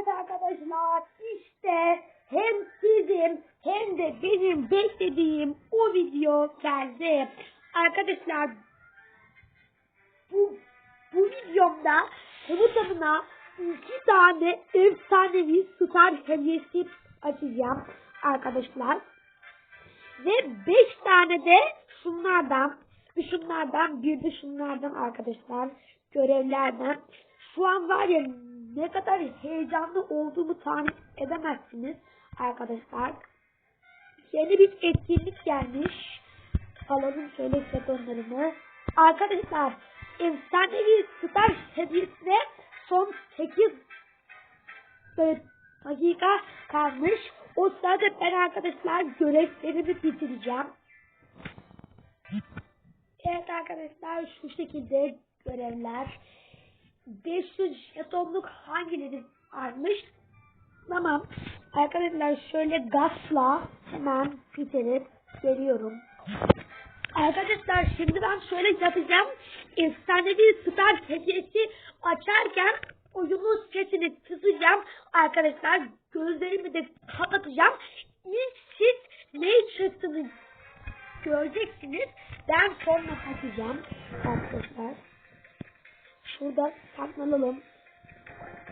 Evet arkadaşlar işte hem sizin hem de benim beklediğim o video geldi. Arkadaşlar bu, bu videomda tamı tamına iki tane efsanevi star hediyesi açacağım arkadaşlar. Ve beş tane de şunlardan bir şunlardan bir de şunlardan arkadaşlar görevlerden. Şu an var ya ne kadar heyecanlı olduğumu tahmin edemezsiniz arkadaşlar. Yeni bir etkinlik gelmiş. Alalım şöyle jetonlarımı. Arkadaşlar efsanevi star hediyesine son 8 dakika kalmış. O sırada ben arkadaşlar görevlerimi bitireceğim. Evet arkadaşlar şu şekilde görevler. 500 jetonluk hangileri varmış? Tamam. Arkadaşlar şöyle gazla hemen bitirip geliyorum. Arkadaşlar şimdi ben şöyle yapacağım. Efsanevi star hediyesi açarken oyunun sesini kısacağım. Arkadaşlar gözlerimi de kapatacağım. İlk siz ne çıktığını göreceksiniz. Ben sonra bakacağım. Arkadaşlar. Şurada saklanalım.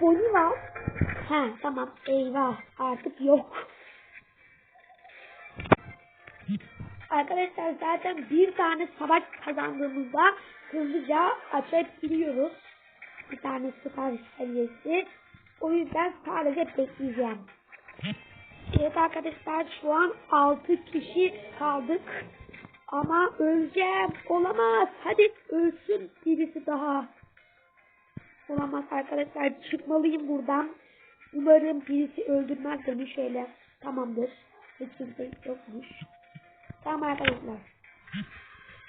Boni var. Ha tamam eyvah artık yok. Arkadaşlar zaten bir tane savaş kazandığımızda hızlıca açabiliyoruz. Bir tane süper seviyesi. O yüzden sadece bekleyeceğim. Evet arkadaşlar şu an 6 kişi kaldık. Ama öleceğim. Olamaz. Hadi ölsün birisi daha. Olamaz arkadaşlar. Çıkmalıyım buradan. Umarım birisi öldürmez beni şöyle. Tamamdır. Hiç kimse yokmuş. Tamam arkadaşlar.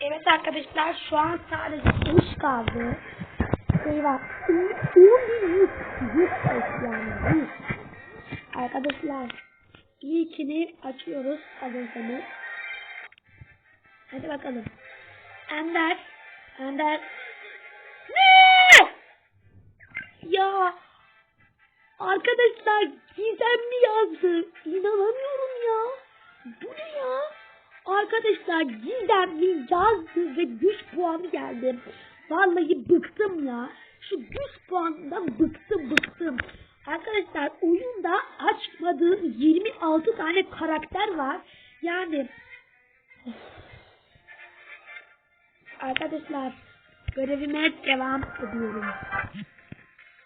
Evet arkadaşlar şu an sadece 3 kaldı. Eyvah. 10 bin yani. Arkadaşlar ilkini açıyoruz hazırsanız. Hadi bakalım. Ender. Ender. Ya. Arkadaşlar gizemli yazdı. İnanamıyorum ya. Bu ne ya? Arkadaşlar gizemli yazdı ve güç puanı geldi. Vallahi bıktım ya. Şu güç puanından bıktım bıktım. Arkadaşlar oyunda açmadığım 26 tane karakter var. Yani Arkadaşlar görevime devam ediyorum.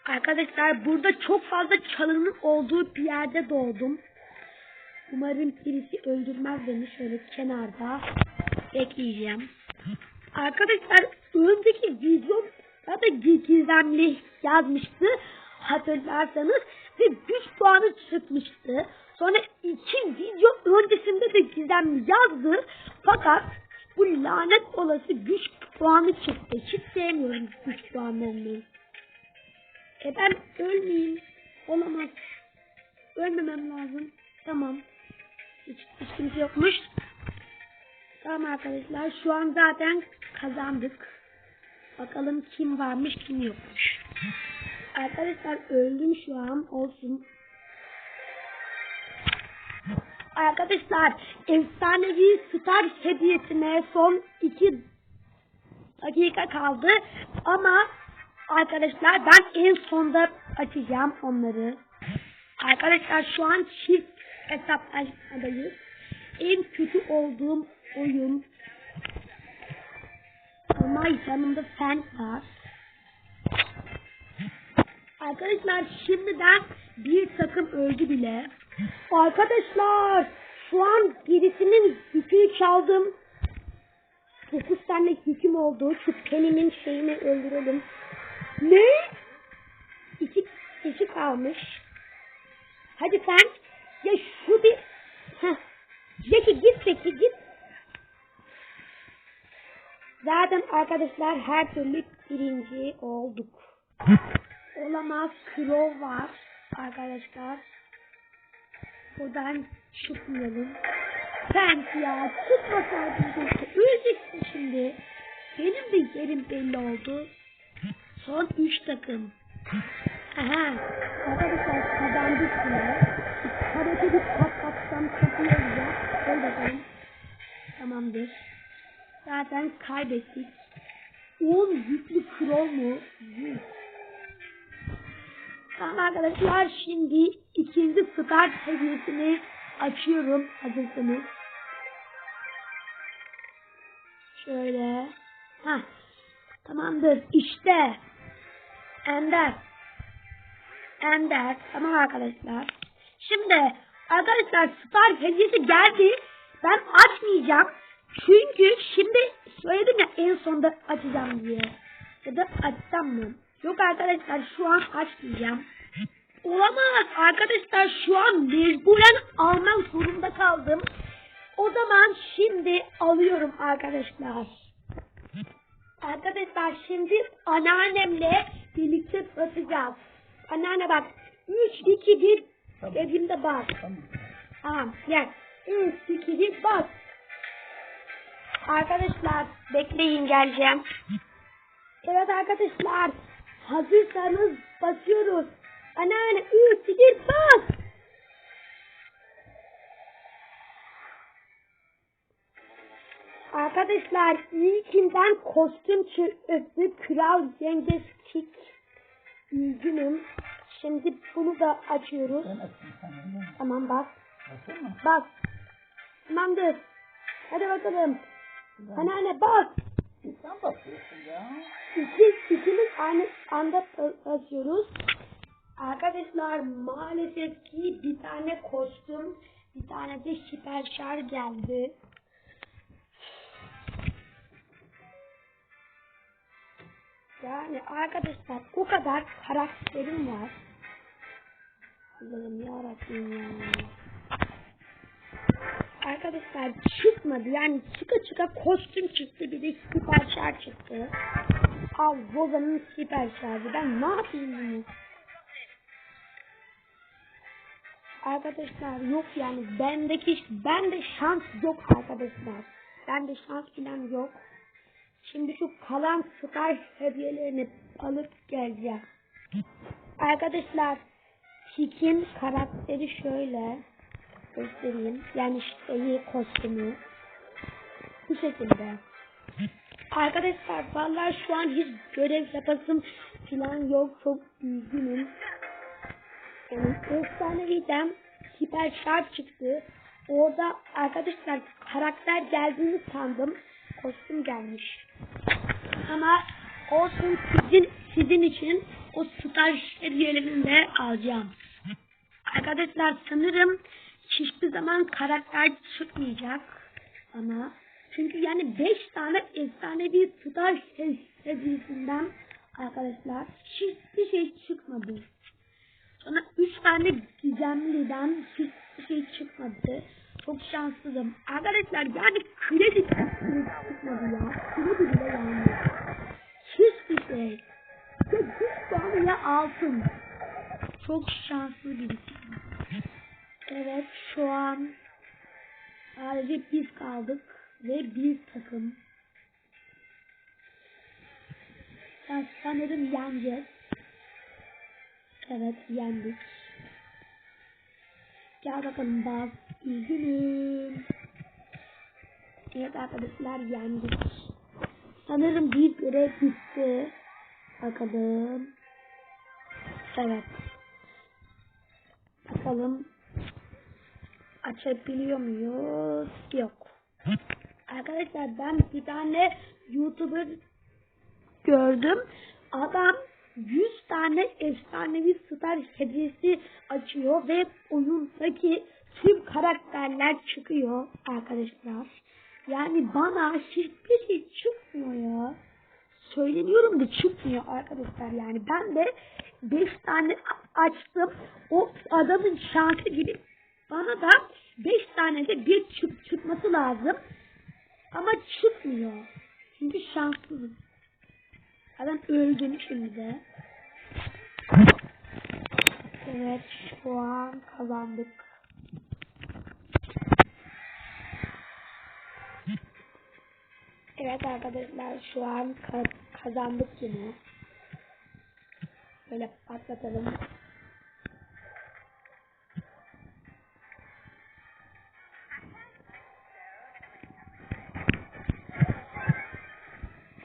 Arkadaşlar burada çok fazla çalının olduğu bir yerde doğdum. Umarım birisi öldürmez beni şöyle kenarda bekleyeceğim. Arkadaşlar önceki video zaten gizemli yazmıştı hatırlarsanız ve güç puanı çıkmıştı. Sonra iki video öncesinde de gizemli yazdı fakat bu lanet olası güç puanı çıktı. Hiç sevmiyorum güç puanlarını. E ben ölmeyeyim. Olamaz. Ölmemem lazım. Tamam. Hiç, hiç kimse yokmuş. Tamam arkadaşlar. Şu an zaten kazandık. Bakalım kim varmış kim yokmuş. Arkadaşlar öldüm şu an. Olsun. Arkadaşlar efsanevi star hediyesine son 2 dakika kaldı. Ama arkadaşlar ben en sonda açacağım onları. Arkadaşlar şu an çift hesaplaşmadayız. En kötü olduğum oyun. Ama yanımda sen var. Arkadaşlar şimdiden bir takım öldü bile. Arkadaşlar şu an birisinin yükünü çaldım. 9 tane yüküm oldu. Şu Penny'nin şeyini öldürelim. Ne? İki kişi kalmış. Hadi sen. Ya şu bir... Heh. Peki git peki git. Zaten arkadaşlar her türlü birinci olduk. Olamaz. Crow var arkadaşlar. Buradan çıkmayalım. Sen ya çıkmasaydın. Öleceksin şimdi. Benim de yerim belli oldu. Son 3 takım. Aha. Arkadaşlar kazandık yine. Karate bir patlatsam çok iyi olacak. Öyle bakalım. Tamamdır. Zaten kaybettik. 10 yüklü kral mu? Yuh. Tamam arkadaşlar şimdi ikinci start hediyesini açıyorum hazırsanız. Şöyle. Ha. Tamamdır. İşte. Ender. Ender. Tamam arkadaşlar. Şimdi arkadaşlar star hediyesi geldi. Ben açmayacağım. Çünkü şimdi söyledim ya en sonda açacağım diye. Ya da açsam mı? Yok arkadaşlar şu an açmayacağım. Olamaz arkadaşlar şu an mecburen almak zorunda kaldım. O zaman şimdi alıyorum arkadaşlar. Arkadaşlar şimdi anneannemle birlikte basacağız. Anneanne bak. 3, 2, 1 Tamam. dediğimde bas. Tamam. Tamam gel. 3, 2, 1 bas. Arkadaşlar bekleyin geleceğim. Evet arkadaşlar hazırsanız basıyoruz. Anneanne 3, 2, 1 bas. Arkadaşlar ilkinden kostüm çıktı. Kral Cengiz Üzgünüm. Şimdi bunu da açıyoruz. Tamam mı? Bak. Tamamdır. Hadi bakalım. Anneanne bak. Sen bakıyorsun ya. İki, ikimiz aynı anda basıyoruz. Arkadaşlar maalesef ki bir tane kostüm, bir tane de süper şarj geldi. Yani arkadaşlar o kadar karakterim var. Allah'ım yarabbim ya. Arkadaşlar çıkmadı yani çıka çıka kostüm çıktı bir de süper şarj çıktı. Al Roza'nın süper şarjı ben ne yapayım bunu? Arkadaşlar yok yani bendeki bende şans yok arkadaşlar. Bende şans falan yok. Şimdi şu kalan star hediyelerini alıp geleceğim. Arkadaşlar Hik'in karakteri şöyle göstereyim. Yani şeyi kostümü. Bu şekilde. Arkadaşlar vallahi şu an hiç görev yapasım falan yok. Çok üzgünüm. Yani efsaneviden hiper şarj çıktı. Orada arkadaşlar karakter geldiğini sandım. Kostüm gelmiş. Ama olsun sizin, sizin için o star hediyelerini de alacağım. Arkadaşlar sanırım hiçbir zaman karakter çıkmayacak ama çünkü yani 5 tane efsanevi star hediyesinden arkadaşlar hiçbir şey çıkmadı. Sonra 3 tane gizemliden hiçbir şey çıkmadı. Çok şanssızım. Arkadaşlar yani kredi çıkmadı ya. Kredi bile yani. Hiçbir şey. Bir tane ya altın. Çok şanslı birisiyim. Evet şu an sadece biz kaldık ve biz takım. Ben sanırım yeneceğiz. Evet yendik. Gel bakalım bak. Üzgünüm. Evet arkadaşlar yendik. Sanırım bir görev bitti. Bakalım. Evet. Bakalım. Açabiliyor muyuz? Yok. Arkadaşlar ben bir tane YouTuber gördüm. Adam 100 tane efsanevi star hediyesi açıyor ve oyundaki tüm karakterler çıkıyor arkadaşlar. Yani bana hiçbir şey çıkmıyor ya. Söyleniyorum da çıkmıyor arkadaşlar yani. Ben de 5 tane açtım. O adamın şansı gibi bana da 5 tane de bir çık çıkması lazım. Ama çıkmıyor. Çünkü şanssızım. Adam öldüm şimdi de. Evet şu an kazandık. Evet arkadaşlar şu an kazandık yine. Böyle patlatalım.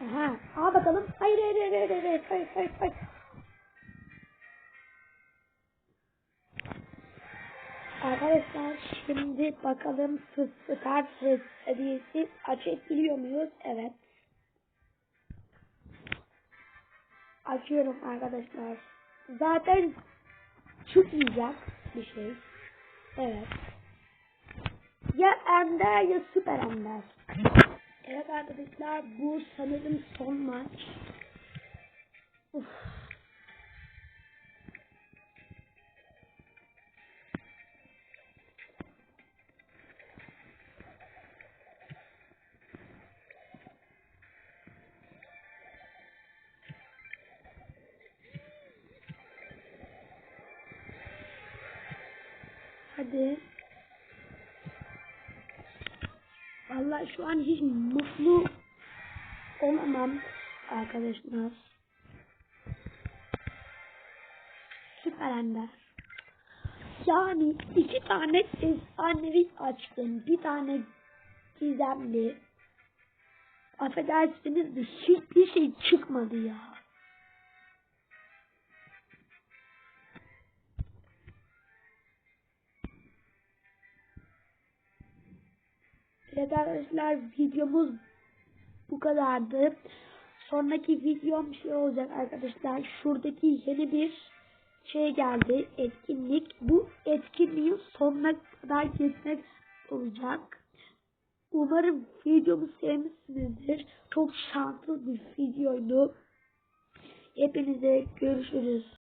Aha. Aa bakalım. Hayır hayır hayır hayır hayır hayır hayır. hayır. Şimdi bakalım Star hediyesi açabiliyor muyuz? Evet. Açıyorum arkadaşlar. Zaten çıkmayacak bir şey. Evet. Ya Ender ya Süper Ender. Evet arkadaşlar bu sanırım son maç. Uf. Hadi. Vallahi şu an hiç mutlu olamam arkadaşlar. Süper Ender. Yani iki tane efsanevi açtım. Bir tane gizemli. Affedersiniz de hiçbir şey çıkmadı ya. Evet arkadaşlar videomuz bu kadardı. Sonraki videom şey olacak arkadaşlar. Şuradaki yeni bir şey geldi. Etkinlik. Bu etkinliğin sonuna kadar gitmek olacak. Umarım videomu sevmişsinizdir. Çok şanslı bir videoydu. Hepinize görüşürüz.